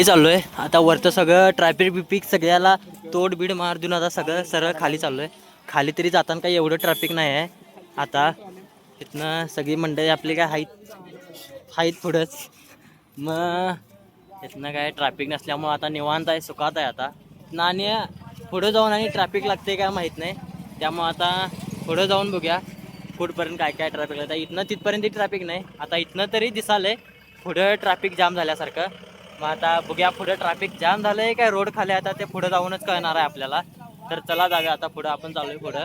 हे चाललोय. आता वरचं सगळं ट्रॅफिक बिपिक सगळ्याला तोड बीड मार देऊन आता सगळं सरळ खाली चाललोय. खाली तरी जाताना काही एवढं ट्रॅफिक नाही आहे. आता इथनं सगळी मंडळी आपली काय हाईत हाईत पुढंच. मग इथनं काय ट्रॅफिक नसल्यामुळं आता निवांत आहे सुखात आहे आता. ना आणि पुढं जाऊन आणि ट्रॅफिक लागते काय माहीत नाही. त्यामुळं आता पुढं जाऊन बघूया. कुठपर्यंत काय काय ट्रॅफिक लागतं इथनं तिथपर्यंत ट्रॅफिक नाही. आता इथनं तरी दिसालं आहे पुढं ट्रॅफिक जाम झाल्यासारखं. मग आता बघूया पुढं ट्रॅफिक जाम झालंय काय रोड खाली? आहे आता ते पुढं जाऊनच कळणार आहे आपल्याला. तर चला जाऊया आता पुढं आपण चाललोय पुढं.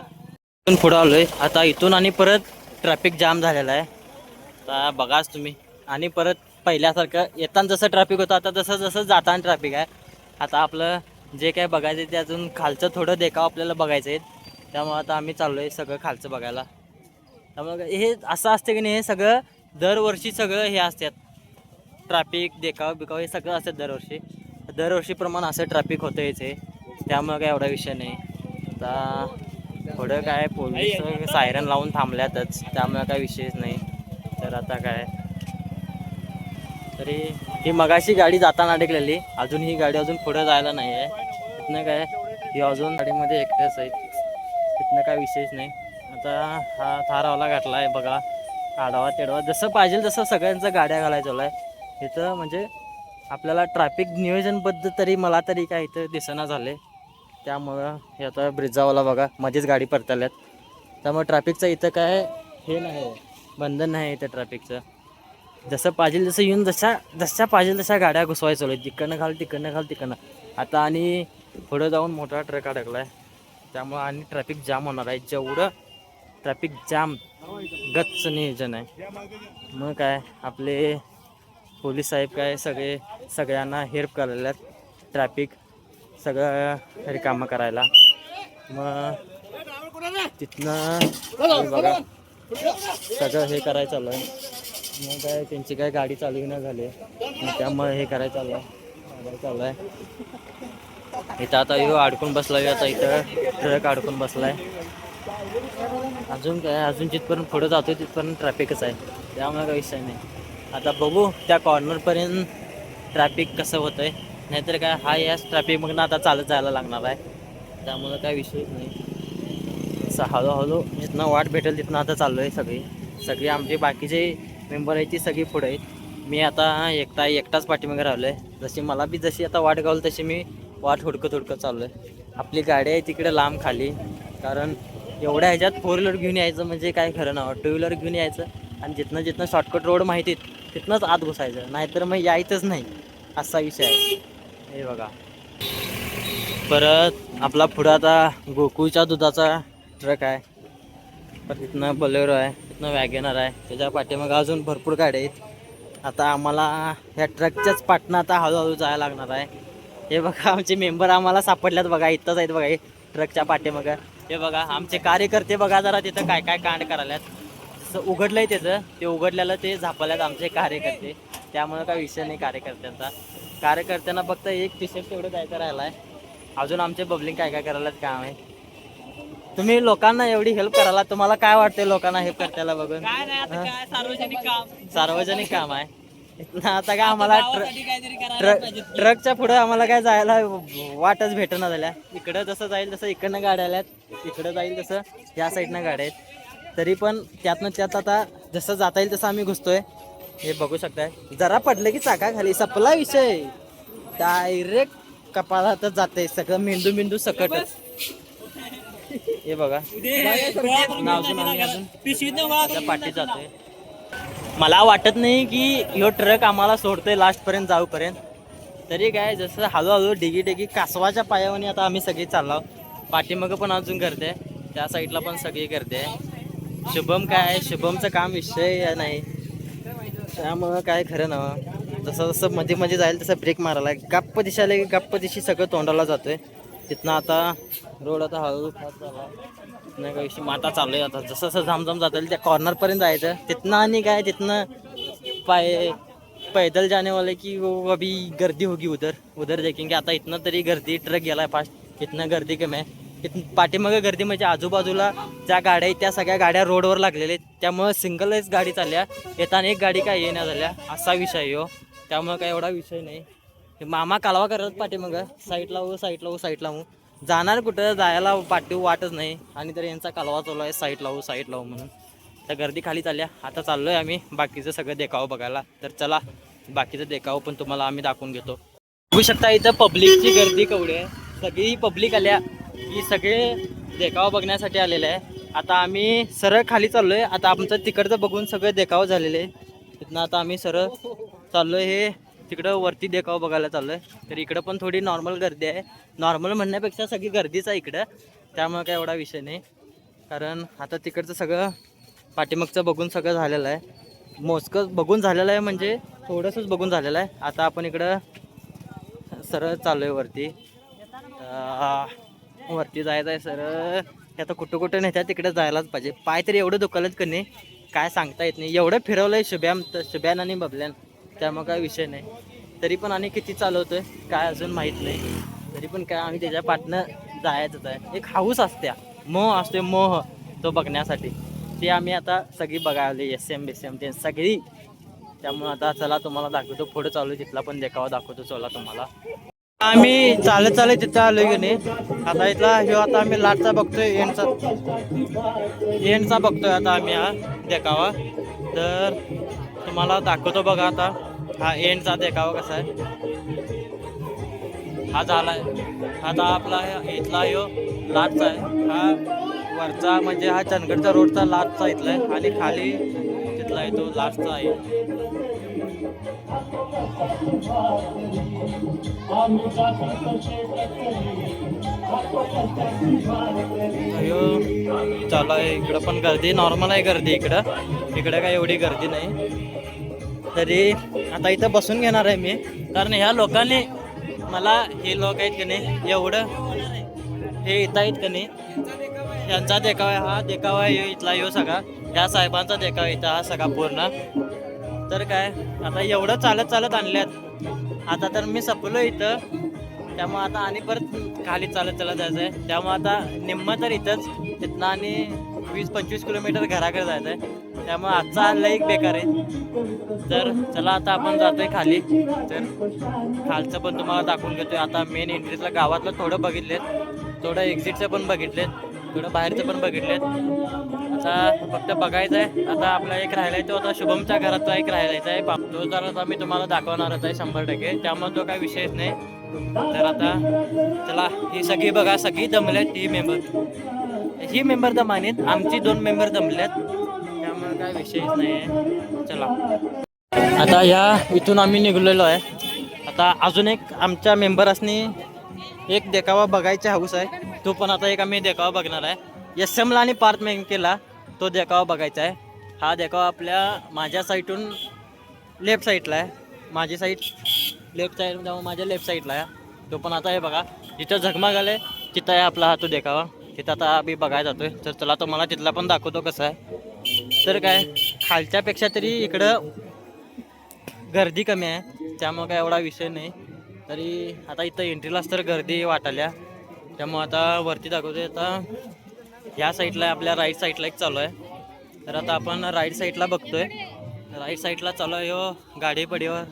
इथून पुढं आलोय. आता इथून आणि परत ट्रॅफिक जाम झालेला आहे. आता बघाच तुम्ही. आणि परत पहिल्यासारखं येताना जसं ट्रॅफिक होतं आता तसं जसं जाताना ट्रॅफिक आहे. आता आपलं जे काय बघायचं आहे ते अजून खालचं थोडं देखाव आपल्याला बघायचं आहे. त्यामुळे आता आम्ही चाललो आहे सगळं खालचं बघायला. त्यामुळे हे असं असतं की नाही हे सगळं दरवर्षी सगळं हे असतात. ट्रॅफिक देखाव बिकाव हे सगळं असतात दरवर्षी. दरवर्षीप्रमाणे असं ट्रॅफिक होतं याचे त्यामुळे काय एवढा विषय नाही. आता पुढं काय पोलीस सायरन लावून थांबल्यातच. त्यामुळे काय विषयच नाही. तर आता काय? तरी ही मगाशी गाडी जाताना अडकलेली. अजून ही गाडी अजून पुढं जायला नाही आहे इथनं काय ही अजून गाडीमध्ये एकटेच आहे. इथनं काय विशेष नाही. आता हा थारावाला घातला आहे बघा. आडावा तेडवा जसं पाहिजे तसं सगळ्यांचं गाड्या घालायचं आहे इथं म्हणजे आपल्याला ट्रॅफिक नियोजनबद्ध तरी मला तरी काय इथं दिसेना झाले त्यामुळं हे आता ब्रिजावाला बघा मध्येच गाडी परताल्यात. त्यामुळे ट्रॅफिकचं इथं काय हे नाही बंधन नाही इथं ट्रॅफिकचं जसं पाहिजे जसं येऊन जशा जशा पाहिजे तशा गाड्या घुसवायचं चालू तिकडनं घाल तिकडनं घाल तिकडनं. आता आणि पुढं जाऊन मोठा ट्रक अडकला आहे त्यामुळं आणि ट्रॅफिक जाम होणार आहे. जेवढं ट्रॅफिक जाम गच्च नियोजन आहे. मग काय आपले पोलीस साहेब काय सगळे सगळ्यांना हेल्प करायला ट्रॅफिक सगळं रिकामं करायला. मग तिथनं बघा सगळं हे करायचं चालू आहे. मग काय त्यांची काय गाडी चालू न झाली. मग त्यामुळे हे करायचं चालू आहे. चालू आहे. इथं आता यो अडकून बसला आता इथं ट्रक अडकून बसला आहे अजून काय अजून जिथपर्यंत पुढं जातो तिथपर्यंत ट्रॅफिकच आहे. त्यामुळे काही विषय नाही. आता बघू त्या कॉर्नरपर्यंत ट्रॅफिक कसं होतं आहे नाहीतर काय हा याच ट्रॅफिक मग आता चालत जायला लागणार आहे. त्यामुळं काय विषयच नाही. असं हळूहळू जिथनं वाट भेटेल तिथनं आता चाललो आहे सगळी. सगळी आमचे बाकीचे मेंबर आहेत ती सगळी पुढे आहेत. मी आता एकटा एकटाच पाठीमागे राहिलो आहे जशी मला बी जशी आता वाट गावल तशी मी वाट हुडकत हुडकत चाललो आहे आपली गाडी आहे तिकडे लांब खाली. कारण एवढ्या ह्याच्यात फोर व्हीलर घेऊन यायचं म्हणजे काय खरं ना टू व्हीलर घेऊन यायचं. आणि जिथनं जिथनं शॉर्टकट रोड माहिती आहेत तिथनंच आत घुसायचं नाहीतर मग यायचंच नाही. असा विषय आहे. हे बघा. परत आपला पुढं आता गोकुळच्या दुधाचा ट्रक आहे. परत तिथनं बलेरो आहे तिथनं वॅगेनर आहे. त्याच्या पाठीमागं अजून भरपूर गाड्या आहेत. आता आम्हाला ह्या ट्रकच्याच पाटणं आता हळूहळू जायला लागणार आहे. हे बघा आमचे मेंबर आम्हाला सापडल्यात बघा इथंच आहेत बघा हे ट्रकच्या पाठीमागं. हे बघा आमचे कार्यकर्ते बघा जरा तिथं काय काय कांड करायल्यात जसं उघडलं आहे त्याचं. ते उघडलेलं ते झापल्यात आमचे कार्यकर्ते. त्यामुळं काय विषय नाही कार्यकर्त्यांचा. कार्यकर्त्यांना फक्त एक टी शर्ट तेवढं काय करायला आहे अजून आमचे बबलिंग काय काय करायला काम आहे? तुम्ही लोकांना एवढी हेल्प करायला तुम्हाला काय वाटते लोकांना हेल्प करताना बघून? काय नाही आता? काय सार्वजनिक काम? सार्वजनिक काम आहे. इथनं आता काय आम्हाला ट्र- गावासाठी काहीतरी करायला ट्रक पाहिजे. ट्रकच्या पुढे आम्हाला काय जायला वाटच भेटना झाल्या. इकडं जसं जाईल तसं इकडनं गाड्या आल्यात. इकडं जाईल तसं या साईडनं गाड्या आहेत. तरी पण त्यातनं त्यात आता जसं जाता येईल तसं आम्ही घुसतोय. हे बघू शकताय. जरा पडलं की चाका खाली सपला विषय. डायरेक्ट कपाळातच जाते सगळं मेंदू मेंदू सकटच हे बघा. पाठी जातोय. मला वाटत नाही की ह्यो ट्रक आम्हाला सोडतोय लास्टपर्यंत जाऊपर्यंत. तरी काय जसं हळूहळू डिगी डिगी कासवाच्या पायावनी आता आम्ही सगळी चाललो पाठीमागं पण अजून करते त्या साईडला पण सगळी करते शुभम काय? शुभमचं काम विषय नाही. त्यामुळं काय खरं ना जसं जसं मध्ये मध्ये जाईल तसं ब्रेक मारायला गप्प दिशाला गप्प दिशी सगळं तोंडाला जातोय. तिथनं आता रोड आता हळूहळू खात झाला. तिथनं काही विषय माता चालू आहे आता. जसं जसं झामझाम जाता येईल त्या कॉर्नरपर्यंत जायचं. तिथनं आणि काय? तिथनं पाय पैदल जाणेवाले की वो अभी गर्दी होगी उधर. उधर देखेंगे. आता इथनं तरी गर्दी ट्रक गेलाय फास्ट इथनं गर्दी कमी आहे. पाठीमागं गर्दी म्हणजे आजूबाजूला ज्या गाड्या आहेत त्या सगळ्या गाड्या रोडवर लागलेल्या आहेत. त्यामुळं सिंगलच गाडी चालल्या. येताना एक गाडी काय येण्या झाल्या असा विषय आहे हो. त्यामुळं काय एवढा विषय नाही. हे मामा कालवा करत पाठीमागं. साईडला हो साईडला हो साईडला हो. जाणार कुठं जायला पाठी वाटच नाही. आणि तर यांचा कालवा चालू आहे साईडला हो साईडला हो म्हणून. तर गर्दी खाली चालल्या. आता चाललोय आम्ही. बाकीचं सगळं देखावं बघायला. तर चला बाकीचं देखावं पण तुम्हाला आम्ही दाखवून घेतो. बघू शकता इथं पब्लिकची गर्दी केवढी आहे. सगळी पब्लिक आल्या. ही सगळे देखावा बघण्यासाठी आलेले आहे. आता आम्ही सरळ खाली चाललोय. आता आमचं तिकडचं बघून सगळं देखाव झालेलं आहे. तिथनं आता आम्ही सरळ चाललोय हे तिकडं वरती देखावा बघायला चाललोय. तर इकडं पण थोडी नॉर्मल गर्दी आहे. नॉर्मल म्हणण्यापेक्षा सगळी गर्दीच आहे इकडं. त्यामुळे काय एवढा विषय नाही. कारण आता तिकडचं सगळं पाठीमागचं बघून सगळं झालेलं आहे. मोजकं बघून झालेलं आहे म्हणजे थोडंसंच बघून झालेलं आहे. आता आपण इकडं सरळ चालू आहे वरती वरती जायचं आहे सर. हे आता कुठं कुठं नाही तिकडे जायलाच पाहिजे. पाय तरी एवढं दुखायलाच का नाही काय सांगता येत नाही. एवढं फिरवलं आहे शुभ्याम तर शुभ्यान आणि बबल्यान. त्यामुळं काय विषय नाही. तरी पण आणि किती चालवतोय काय अजून माहीत नाही. तरी पण काय आम्ही त्याच्या पाठनं जायचंच आहे. एक हाऊस असत्या. मोह असते मोह तो बघण्यासाठी. ते आम्ही आता सगळी बघायला एस एम बी एम ते सगळी. त्यामुळे आता चला तुम्हाला दाखवतो पुढे चालू आहे, तिथला पण देखावा दाखवतो चला तुम्हाला. आम्ही चालत चालत तिथं आलो की नाही. आता इथला ह्यो आता आम्ही लाटचा बघतोय एंडचा एंडचा बघतोय आता आम्ही हा देखावा. तर तुम्हाला दाखवतो बघा आता हा एंडचा देखावा कसा आहे. हा झाला आता आपला इथला ह्यो लाटचा आहे. हा वरचा म्हणजे हा चंदगडचा रोडचा लाटचा इथला आहे आणि खाली तिथला आहे तो लाटचा आहे. चालू आहे. इकडं पण गर्दी नॉर्मल आहे गर्दी इकडं. इकडं काय एवढी गर्दी नाही. तरी आता इथं बसून घेणार आहे मी. कारण ह्या लोकांनी मला हे लोक आहेत की नाही एवढं हे इथं आहेत की नाही यांचा देखावा आहे, हा देखावा आहे इथला येऊ सगळा. ह्या साहेबांचा देखावा इथं हा सगळा पूर्ण. तर काय आता एवढं चालत चालत आणल्यात. आता तर मी सपलो इथं. त्यामुळं आता आणि परत खाली चालत चालत जायचं आहे त्यामुळं आता निम्म तर इथंच. तिथनं आणि वीस पंचवीस किलोमीटर घराकडे जायचं आहे त्यामुळं आजचा हा एक बेकार आहे. तर चला आता आपण जातोय खाली. तर खालचं पण तुम्हाला दाखवून घेतोय आता मेन एंट्रीतलं गावातलं थोडं बघितलेत. थोडं एक्झिटचं पण बघितलेत. थोडं बाहेरचं पण बघितलेत. आता फक्त बघायचं आहे आता आपला एक राहिलाय तो आता शुभमच्या घरातला एक राहिलायचा आहे. तो जर आता मी तुम्हाला दाखवणारच आहे शंभर टक्के. त्यामुळे तो काही विषयच नाही. तर आता चला ही सगळी बघा सगळी दमलेत ही मेंबर ही मेंबर दमानीत आमची दोन मेंबर दमलेत त्यामुळे काय विषयच नाही आहे. चला. आता ह्या इथून आम्ही निघलेलो आहे. आता अजून एक आमच्या मेंबरसनी एक देखावा बघायचा हाऊस आहे. तो पण आता एक आम्ही देखावा बघणार आहे. एस एमला आणि पार्थ केला तो देखावा बघायचा आहे. हा देखावा आपल्या माझ्या साईडून लेफ्ट साईडला आहे. माझी साईड लेफ्ट साईड जाऊन माझ्या लेफ्ट साईडला आहे. तो पण आता हे बघा जिथं झगमग आलं आहे तिथं आहे आपला हा तो देखावा. तिथं आता आम्ही बघायला जातोय. तर चला तो मला तिथला पण दाखवतो कसं आहे. तर काय खालच्यापेक्षा तरी इकडं गर्दी कमी आहे. त्यामुळं काय एवढा विषय नाही. तरी आता इथं एंट्रीलाच तर गर्दी वाटाल्या. त्यामुळं आता वरती दाखवतोय. आता ह्या साईडला आपल्या राईट साईडला एक चालू आहे. तर आता आपण राईट साईडला बघतोय. राईट साईडला चालू आहे हो गाडी पडीवर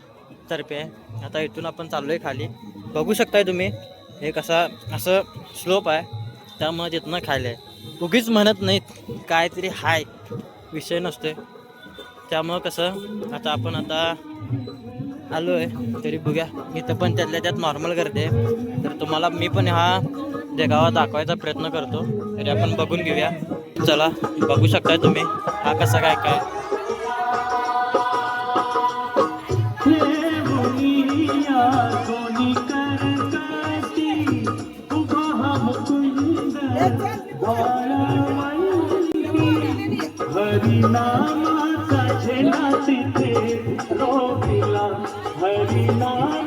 तर्फे. आहे आता इथून आपण चाललो आहे खाली. बघू शकताय तुम्ही हे कसा असं स्लोप आहे. त्यामुळे तिथनं खायला आहे. उगीच म्हणत नाहीत काहीतरी हाय विषय नसतोय. त्यामुळं कसं आता आपण आता आलो आहे तरी बघूया. इथं पण त्यातल्या त्यात नॉर्मल करते तर तुम्हाला मी पण हा देखावा दाखवायचा प्रयत्न करतो तरी आपण बघून घेऊया. चला बघू शकताय तुम्ही. हा कसा काय काय? हरिनामाचा तिथे हरिनामा